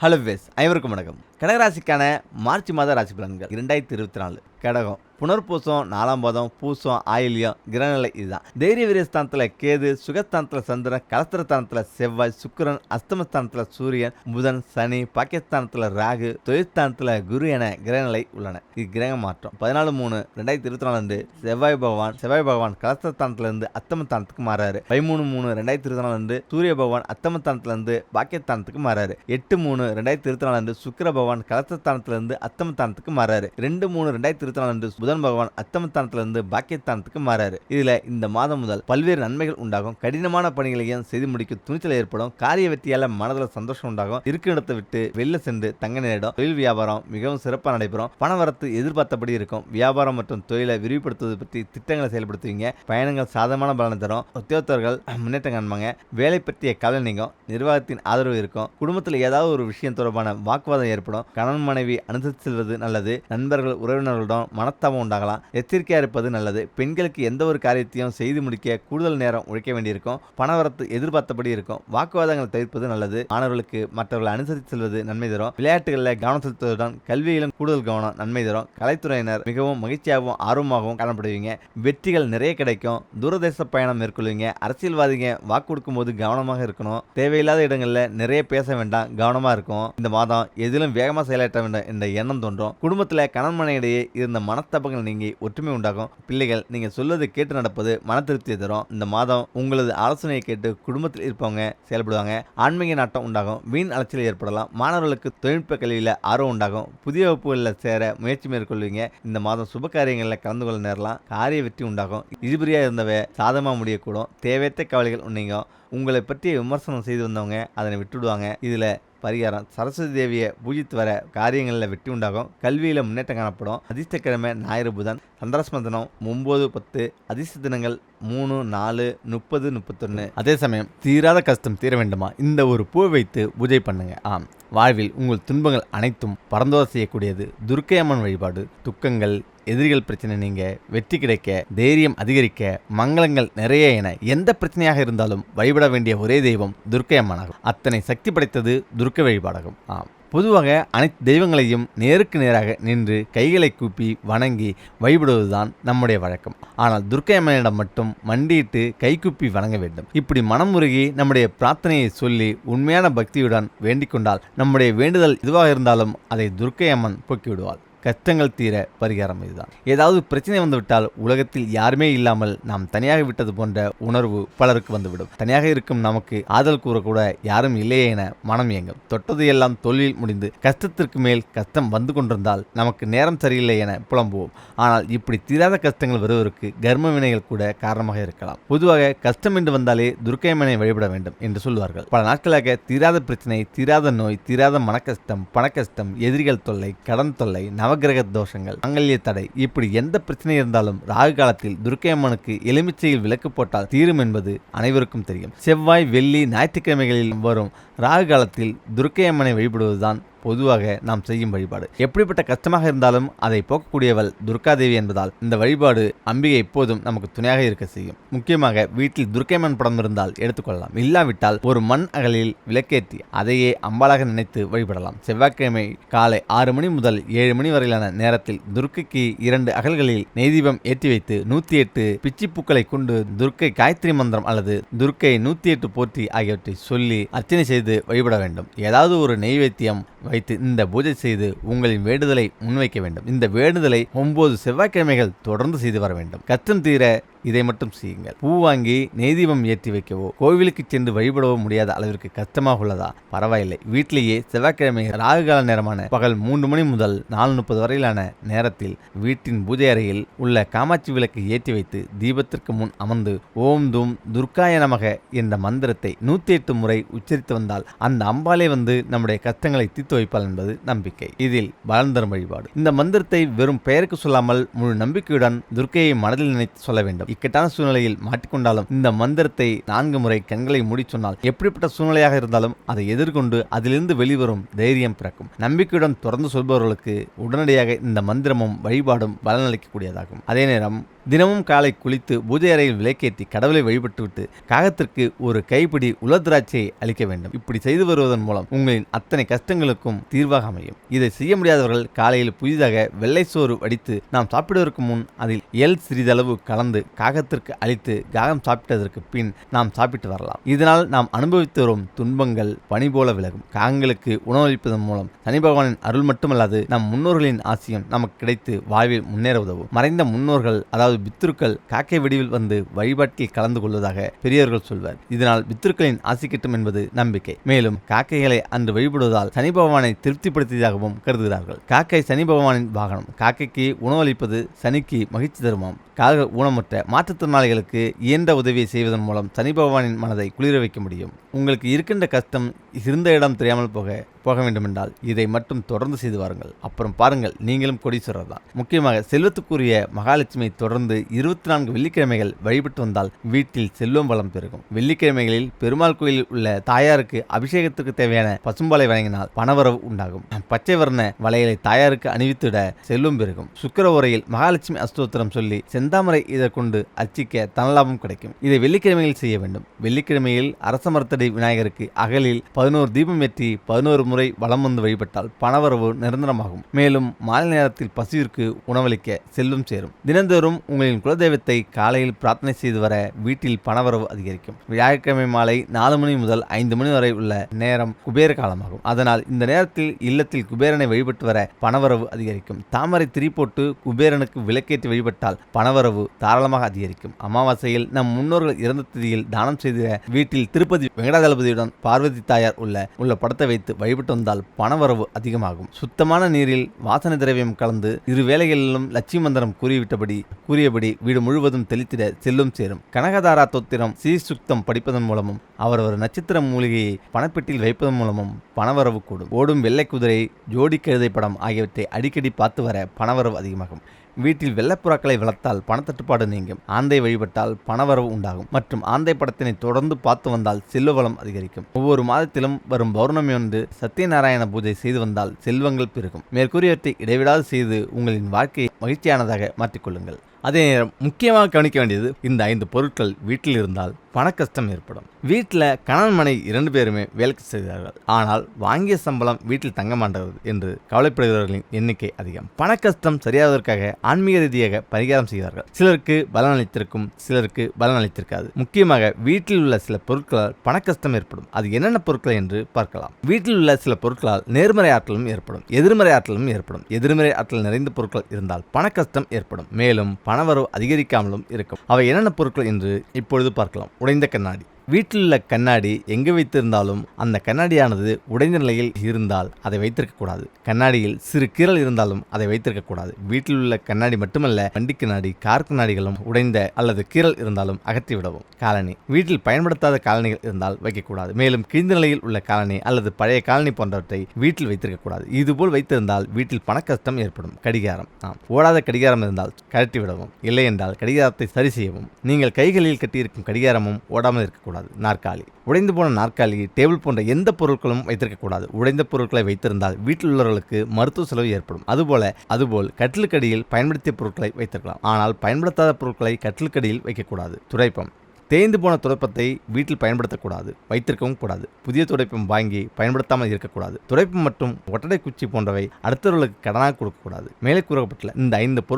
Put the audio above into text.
Hello ways அனைவருக்கும் வணக்கம். கடகராசிக்கான March மாத ராசி பலன்கள். இரண்டாயிரத்தி இருபத்தி நாலு. கடகம். புனர்பூசம் நாலாம் பாதம் பூசம் ஆயில்யம் கிரகநிலை இதுதான். தைரிய வீரஸ்தானத்தில் கேது சுகஸ்தானத்தில் சந்திரன் கலஸ்திரஸ்தானத்தில் செவ்வாய் சுக்கிரன் அஸ்தமஸ்தானத்தில் சூரியன் புதன் சனி பாகிஸ்தானத்தில் ராகு தொழிற்ஸ்தானத்தில் குரு என கிரகநிலை உள்ளன. இது கிரக மாற்றம். பதினாலு மூணு ரெண்டாயிரத்தி இருபத்தி நாலு அன்று செவ்வாய் பகவான் செவ்வாய் பகவான் கலஸ்திரஸ்தானத்திலிருந்து அத்தமஸ்தானத்துக்கு மாறாரு. பதிமூணு மூணு ரெண்டாயிரத்தி இருபத்தி நாலு அன்று சூரிய பகவான் அத்தமஸ்தானத்திலிருந்து பாக்கியஸ்தானத்துக்கு மாறாரு. எட்டு மூணு ரெண்டாயிரத்தி இருபத்தி நாலு அன்று சுக்கர பகவான் கலஸ்திரஸ்தானத்திலிருந்து அத்தமஸ்தானத்துக்கு மாறாரு. ரெண்டு மூணு ரெண்டாயிரத்தி இருபத்தி நாலு அன்று புதன் பகவான் அத்தமஸ்தானத்திலிருந்து பாக்கியஸ்தானத்துக்கு மாறாரு. இதுல இந்த மாதம் முதல் பல்வேறு நன்மைகள் உண்டாகும். கடினமான பணிகளையும் செய்து முடிக்க துணிச்சல் ஏற்படும். காரிய வெற்றியால மனதில் சந்தோஷம் உண்டாகும். இருக்கிற இடத்தை விட்டு வெளில சென்று தங்க நேரிடம். தொழில் வியாபாரம் மிகவும் சிறப்பாக நடைபெறும். பணவரத்து எதிர்பார்த்தபடி இருக்கும். வியாபாரம் மற்றும் தொழிலை விரிவுபடுத்துவது பற்றி திட்டங்களை செயல்படுத்துவீங்க. பயணங்கள் சாதகமான பலனை தரும். உத்தியோகத்தர்கள் முன்னேற்றம் காண்பாங்க. வேலை பற்றிய கவலை நீங்கும். நிர்வாகத்தின் ஆதரவு இருக்கும். குடும்பத்தில் ஏதாவது ஒரு விஷயம் தொடர்பான வாக்குவாதம் ஏற்படும். கணவன் மனைவி அனுசரித்து செல்வது நல்லது. நண்பர்கள் உறவினர்களிடம் மனத்தாபம் உண்டாகலாம். எச்சரிக்கையாக இருப்பது நல்லது. பெண்களுக்கு எந்த ஒரு காரியத்தையும் செய்து முடிக்க கூடுதல் நேரம் உழைக்க வேண்டியிருக்கும். பணவரத்து எதிர்பார்த்தபடி இருக்கும். வாக்குவாதங்களை தவிர்ப்பது நல்லது. மாணவர்களுக்கு மற்றவர்களை அனுசரித்து செல்வது நன்மை தரும். விளையாட்டுகளில் கவனம் செலுத்துவதுடன் கல்வியிலும் கூடுதல் கவனம் நன்மை தரும். கலைத்துறையினர் மிகவும் மகிழ்ச்சியாகவும் ஆர்வமாகவும் காணப்படுவீங்க. வெற்றிகள் நிறைய கிடைக்கும். தூரதேச பயணம் மேற்கொள்வீங்க. அரசியல்வாதிங்க வாக்கு கொடுக்கும்போது கவனமாக இருக்கணும். தேவையில்லாத இடங்களில் நிறைய பேச வேண்டாம். கவனமாக இருக்கும். இந்த மாதம் எதிலும் வேகமாக செயலாற்ற வேண்டும் என்ற எண்ணம் தோன்றும். குடும்பத்தில் கணவன் மனையிடையே இருந்த குழப்பங்கள் நீங்கி ஒற்றுமை உண்டாகும். பிள்ளைகள் நீங்கள் சொல்வதை கேட்டு நடப்பது மன திருப்தியை தரும். இந்த மாதம் உங்களது ஆலோசனையை கேட்டு குடும்பத்தில் இருப்பவங்க செயல்படுவாங்க. ஆன்மீக நாட்டம் உண்டாகும். வீண் அலைச்சல் ஏற்படலாம். மாணவர்களுக்கு தொழில்நுட்ப கல்வியில் ஆர்வம் உண்டாகும். புதிய வகுப்புகளில் சேர முயற்சி மேற்கொள்வீங்க. இந்த மாதம் சுப காரியங்களில் கலந்து கொள்ள நேரலாம். காரிய வெற்றி உண்டாகும். இழுபறியா இருந்தவை சாதமாக முடியக்கூடும். தேவையற்ற கவலைகள் உன்னீங்க உங்களை பற்றிய விமர்சனம் செய்து வந்தவங்க அதனை விட்டுடுவாங்க. இதில் பரிகாரம். சரஸ்வதி தேவியை பூஜித்து வர காரியங்களில் வெற்றி உண்டாகும். கல்வியில் முன்னேற்றம் காணப்படும். அதிர்ஷ்டக்கிழமை ஞாயிறு புதன். சந்திரஸ்மந்தனம் ஒம்பது பத்து. அதிர்ஷ்ட தினங்கள் மூணு நாலு முப்பது முப்பத்தொன்று அதே சமயம் தீராத கஷ்டம் தீர வேண்டுமா? இந்த ஒரு பூவை வைத்து பூஜை பண்ணுங்க. ஆம். வாழ்வில் உங்கள் துன்பங்கள் அனைத்தும் பரந்தோத செய்யக்கூடியது. துர்க்கை அம்மன் வழிபாடு துக்கங்கள் எதிரிகள் பிரச்சனை நீங்க வெற்றி கிடைக்க தைரியம் அதிகரிக்க மங்களங்கள் நிறைய என எந்த பிரச்சனையாக இருந்தாலும் வழிபட வேண்டிய ஒரே தெய்வம் துர்க்கை அம்மனாகும் அத்தனை சக்தி படைத்தது துர்க்கை வழிபாடாகும். ஆம். பொதுவாக அனைத்து தெய்வங்களையும் நேருக்கு நேராக நின்று கைகளை கூப்பி வணங்கி வழிபடுவதுதான் நம்முடைய வழக்கம். ஆனால் துர்க்கை அம்மனிடம் மட்டும் மண்டியிட்டு கைகூப்பி வணங்க வேண்டும். இப்படி மனமுருகி நம்முடைய பிரார்த்தனையை சொல்லி உண்மையான பக்தியுடன் வேண்டிக் கொண்டால் நம்முடைய வேண்டுதல் எதுவாக இருந்தாலும் அதை துர்க்கை அம்மன் போக்கிவிடுவாள். கஷ்டங்கள் தீர பரிகாரம் இதுதான். ஏதாவது பிரச்சனை வந்துவிட்டால் உலகத்தில் யாருமே இல்லாமல் நாம் தனியாக விட்டது போன்ற உணர்வு பலருக்கு வந்துவிடும். தனியாக இருக்கும் நமக்கு ஆதல் கூறக்கூட யாரும் இல்லையே என மனம் இயங்கும். தொட்டது எல்லாம் தொழில் முடிந்து கஷ்டத்திற்கு மேல் கஷ்டம் வந்து கொண்டிருந்தால் நமக்கு நேரம் சரியில்லை என புலம்புவோம். ஆனால் இப்படி தீராத கஷ்டங்கள் வருவதற்கு கர்ம வினைகள் கூட காரணமாக இருக்கலாம். பொதுவாக கஷ்டம் என்று வந்தாலே துர்க்கைமனை வழிபட வேண்டும் என்று சொல்வார்கள். பல நாட்களாக தீராத பிரச்சனை தீராத நோய் தீராத மனக்கஷ்டம் பணக்கஷ்டம் எதிரிகள் தொல்லை கடன் தொல்லை நவகிரக தோஷங்கள் மங்கல்ய தடை. இப்படி எந்த பிரச்சனை இருந்தாலும் ராகு காலத்தில் துர்க்கை அம்மனுக்கு எலுமிச்சையில் விளக்கு போட்டால் தீரும் என்பது அனைவருக்கும் தெரியும். செவ்வாய் வெள்ளி ஞாயிற்றுக்கிழமைகளில் வரும் ராகு காலத்தில் துர்க்கை அம்மனை வழிபடுவதுதான் பொதுவாக நாம் செய்யும் வழிபாடு. எப்படிப்பட்ட கஷ்டமாக இருந்தாலும் அதை போக்கக்கூடியவள் துர்காதேவி என்பதால் இந்த வழிபாடு அம்பிகை எப்போதும் நமக்கு துணையாக இருக்க செய்யும். முக்கியமாக வீட்டில் துர்க்கைமன் படம் இருந்தால் எடுத்துக்கொள்ளலாம். இல்லாவிட்டால் ஒரு மண் அகலில் விளக்கேற்றி அதையே அம்பாளாக நினைத்து வழிபடலாம். செவ்வாய்க்கிழமை காலை ஆறு மணி முதல் ஏழு மணி வரையிலான நேரத்தில் துர்க்கைக்கு இரண்டு அகல்களில் நெய்தீபம் ஏற்றி வைத்து நூத்தி எட்டு பிச்சி பூக்களை கொண்டு துர்க்கை காயத்ரி மந்திரம் அல்லது துர்க்கை நூத்தி எட்டு போற்றி ஆகியவற்றை சொல்லி அர்ச்சனை செய்து வழிபட வேண்டும். ஏதாவது ஒரு நெய்வேத்தியம் வைத்து இந்த பூஜை செய்து உங்களின் வேண்டுதலை முன்வைக்க வேண்டும். இந்த வேண்டுதலை ஒன்பது செவ்வாய்க்கிழமைகள் தொடர்ந்து செய்து வர வேண்டும். கஷ்டம் தீர இதை மட்டும் செய்யுங்கள். பூ வாங்கி நெய்தீபம் ஏற்றி வைக்கவோ கோவிலுக்கு சென்று வழிபடவோ முடியாத அளவிற்கு கஷ்டமாக உள்ளதா? பரவாயில்லை. வீட்டிலேயே செவ்வாய்க்கிழமை ராகுகால நேரமான பகல் மூன்று மணி முதல் நாலு முப்பது வரையிலான நேரத்தில் வீட்டின் பூஜை அறையில் உள்ள காமாட்சி விளக்கு ஏற்றி வைத்து தீபத்திற்கு முன் அமர்ந்து ஓம் தூம் துர்காய நமக என்ற மந்திரத்தை நூத்தி எட்டு முறை உச்சரித்து வந்தால் அந்த அம்பாலே வந்து நம்முடைய கஷ்டங்களை தீர்த்து வைப்பாள் என்பது நம்பிக்கை. இதில் பலந்தரும் வழிபாடு. இந்த மந்திரத்தை வெறும் பெயருக்கு சொல்லாமல் முழு நம்பிக்கையுடன் துர்க்கையை மனதில் நினைத்து சொல்ல வேண்டும். இக்கட்டான சூழ்நிலையில் மாட்டிக்கொண்டாலும் இந்த மந்திரத்தை நான்கு முறை கண்களை மூடி சொன்னால் எப்படிப்பட்ட சூழ்நிலையாக இருந்தாலும் அதை எதிர்கொண்டு அதிலிருந்து வெளிவரும் தைரியம் பிறக்கும். நம்பிக்கையுடன் தொடர்ந்து சொல்பவர்களுக்கு உடனடியாக இந்த மந்திரமும் வழிபாடும் பலனளிக்கக்கூடியதாகும் அதே நேரம் தினமும் காலை குளித்து பூஜை அறையில் விளக்கேற்றி கடவுளை வழிபட்டுவிட்டு காகத்திற்கு ஒரு கைப்பிடி உலர்திராட்சையை அளிக்க வேண்டும். இப்படி செய்து வருவதன் மூலம் உங்களின் அத்தனை கஷ்டங்களுக்கும் தீர்வாக அமையும். இதை செய்ய முடியாதவர்கள் காலையில் புதிதாக வெள்ளை சோறு வடித்து நாம் சாப்பிடுவதற்கு முன் அதில் எல் சிறிதளவு கலந்து காகத்திற்கு அளித்து காகம் சாப்பிட்டதற்கு பின் நாம் சாப்பிட்டு வரலாம். இதனால் நாம் அனுபவித்து வரும் துன்பங்கள் பனி போல விலகும். காகங்களுக்கு உணவளிப்பதன் மூலம் சனி பகவானின் அருள் மட்டுமல்லாது நம் முன்னோர்களின் ஆசியம் நமக்கு கிடைத்து வாழ்வில் முன்னேற உதவும். மறைந்த முன்னோர்கள் அதாவது பித்ருக்கள் காக்கை வடிவில் வந்து வழிபாட்டில் கலந்து கொள்வதாக பெரியவர்கள் சொல்வர். இதனால் பித்ருக்களின் ஆசி கிட்டும் என்பது நம்பிக்கை. மேலும் காக்கைகளை அன்று வழிபடுவதால் சனி பகவானை திருப்திப்படுத்தியதாகவும் கருதுகிறார்கள். காக்கை சனி பகவானின் வாகனம் காக்கைக்கு உணவளிப்பது சனிக்கு மகிழ்ச்சி தருமாம். கால்கள் ஊனமுற்ற மாற்றுத்திறனாளிகளுக்கு இயன்ற உதவியை செய்வதன் மூலம் சனி பகவானின் மனதை குளிர வைக்க முடியும். உங்களுக்கு இருக்கின்ற கஷ்டம் இருந்த இடம் தெரியாமல் போக போக வேண்டுமென்றால் இதை மட்டும் தொடர்ந்து செய்து வாருங்கள். அப்புறம் பாருங்கள் நீங்களும் கொடீஸ்வரர் தான். முக்கியமாக செல்வத்துக்குரிய மகாலட்சுமி தொடர்ந்து இருபத்தி நான்கு வெள்ளிக்கிழமைகள் வழிபட்டு வந்தால் வீட்டில் செல்வம் வளம் பெருகும். வெள்ளிக்கிழமைகளில் பெருமாள் கோயிலில் உள்ள தாயாருக்கு அபிஷேகத்துக்கு தேவையான பசும்பாலை வழங்கினால் பணவரவு உண்டாகும். பச்சை வர்ண வளையலை தாயாருக்கு அணிவித்துட செல்வம் பெருகும். சுக்கிர உரையில் மகாலட்சுமி அஸ்தோத்திரம் சொல்லி செந்தாமரை இதை கொண்டு அர்ச்சிக்க தனலாபம் கிடைக்கும். இதை வெள்ளிக்கிழமையில் செய்ய வேண்டும். வெள்ளிக்கிழமையில் அரச மரத்தடி விநாயகருக்கு அகலில் பதினோரு தீபம் ஏற்றி பதினோரு முறை வலம் வந்து வழிபட்டால் பணவரவு நிரந்தரமாகும். மேலும் மாலை நேரத்தில் பசுவிற்கு உணவளிக்க செல்லும் சேரும். தினந்தோறும் உங்களின் குலதெய்வத்தை காலையில் பிரார்த்தனை செய்து வர வீட்டில் பணவரவு அதிகரிக்கும். வியாழக்கிழமை மாலை நாலு மணி முதல் ஐந்து மணி வரை உள்ள நேரம் குபேர காலமாகும். அதனால் இந்த நேரத்தில் இல்லத்தில் குபேரனை வழிபட்டு வர பணவரவு அதிகரிக்கும். தாமரை திரி போட்டு குபேரனுக்கு விளக்கேற்றி வழிபட்டால் பணவரவு தாராளமாக அதிகரிக்கும். அமாவாசையில் நம் முன்னோர்கள் இறந்த திதியில் தானம் செய்த வீட்டில் திருப்பதி வெங்கடாதளபதியுடன் பார்வதி தாயார் உள்ள உள்ள படத்தை வைத்து வழிபட்டு வந்தால் பணவரவு அதிகமாகும். சுத்தமான நீரில் வாசனை திரவியம் கலந்து இரு வேளைகளிலும் லட்சுமி மந்திரம் கூறிவிட்டபடி கூறியபடி வீடு முழுவதும் தெளித்திட செல்லும் சேரும். கனகதாரா தோத்திரம் சீர்சுக்தம் படிப்பதன் மூலமும் அவரவர் நட்சத்திர மூலிகையை பணப்பெட்டியில் வைப்பதன் மூலமும் பணவரவு கூடும். ஓடும் வெள்ளை குதிரை ஜோடி கழுதை படம் ஆகியவற்றை அடிக்கடி பார்த்து வர பணவரவு அதிகமாகும். வீட்டில் வெள்ளப்புறாக்களை வளர்த்தால் பணத்தட்டுப்பாடு நீங்கும். ஆந்தை வழிபட்டால் பணவரவு உண்டாகும். மற்றும் ஆந்தை படத்தினை தொடர்ந்து பார்த்து வந்தால் செல்வ வளம் அதிகரிக்கும். ஒவ்வொரு மாதத்திலும் வரும் பௌர்ணமி ஒன்று சத்யநாராயண பூஜை செய்து வந்தால் செல்வங்கள் பெருகும். மேற்கூறியவற்றை இடைவிடாது செய்து உங்களின் வாழ்க்கையை மகிழ்ச்சியானதாக மாற்றிக்கொள்ளுங்கள். அதே நேரம் முக்கியமாக கவனிக்க வேண்டியது இந்த ஐந்து பொருட்கள் வீட்டில் இருந்தால் பண கஷ்டம் ஏற்படும். வீட்டில் கணவன் மனை இரண்டு பேருமே வேலைக்கு செய்கிறார்கள் ஆனால் வாங்கிய சம்பளம் வீட்டில் தங்க மாட்டது என்று கவலைப்படுகிறவர்களின் எண்ணிக்கை அதிகம். பண கஷ்டம் சரியாவதற்காக ஆன்மீக ரீதியாக பரிகாரம் செய்கிறார்கள் சிலருக்கு பலன் அளித்திருக்கும் சிலருக்கு பலன் அளித்திருக்காது. முக்கியமாக வீட்டில் உள்ள சில பொருட்களால் பண கஷ்டம் ஏற்படும். அது என்னென்ன பொருட்கள் என்று பார்க்கலாம். வீட்டில் உள்ள சில பொருட்களால் நேர்மறை ஆற்றலும் ஏற்படும். எதிர்மறை ஆற்றலும் ஏற்படும். எதிர்மறை ஆற்றல் நிறைந்த பொருட்கள் இருந்தால் பண கஷ்டம் ஏற்படும். மேலும் பணவரவு அதிகரிக்காமலும் இருக்கும். அவை என்னென்ன பொருட்கள் என்று இப்பொழுது பார்க்கலாம். உடைந்த கண்ணாடி வீட்டில் உள்ள கண்ணாடி எங்கு வைத்திருந்தாலும் அந்த கண்ணாடியானது உடைந்த நிலையில் இருந்தால் அதை வைத்திருக்கக்கூடாது கண்ணாடியில் சிறு கீறல் இருந்தாலும் அதை வைத்திருக்கக்கூடாது வீட்டில் உள்ள கண்ணாடி மட்டுமல்ல வண்டி கண்ணாடி கார் கண்ணாடிகளும் உடைந்த அல்லது கீறல் இருந்தாலும் அகற்றிவிடவும் காலனி வீட்டில் பயன்படுத்தாத காலணிகள் இருந்தால் வைக்கக்கூடாது மேலும் கிழிந்த நிலையில் உள்ள காலனி அல்லது பழைய காலனி போன்றவற்றை வீட்டில் வைத்திருக்கக்கூடாது இதுபோல் வைத்திருந்தால் வீட்டில் பணக்கஷ்டம் ஏற்படும். கடிகாரம். ஆம். ஓடாத கடிகாரம் இருந்தால் கழட்டி விடவும். இல்லை என்றால் கடிகாரத்தை சரி செய்யவும். நீங்கள் கைகளில் கட்டியிருக்கும் கடிகாரமும் ஓடாமல் இருக்கக்கூடாது நாற்காலி. உடைந்து போன நாற்காலி டேபிள் போன்ற எந்த பொருட்களும் வைத்திருக்கக்கூடாது. உடைந்த பொருட்களை வைத்திருந்தால் வீட்டில் உள்ளவர்களுக்கு மருத்துவ செலவு ஏற்படும். அதுபோல அதுபோல் கட்டிலுக்கடியில் பயன்படுத்திய பொருட்களை வைத்திருக்கலாம். ஆனால் பயன்படுத்தாத பொருட்களை கட்டிலுக்கடியில் வைக்கக்கூடாது. துடைப்பம். தேய்ந்து போன துடைப்பத்தை வீட்டில் பயன்படுத்தக்கூடாது. வைத்திருக்கவும் கூடாது. புதிய துடைப்பம் வாங்கி பயன்படுத்தாமல் இருக்கக்கூடாது. துடைப்பம் மற்றும் ஒட்டடை குச்சி போன்றவை அடுத்தவர்களுக்கு கடனாக கொடுக்கக்கூடாது. மேலே கூறப்பட்டுள்ள இந்த ஐந்து பொருட்கள்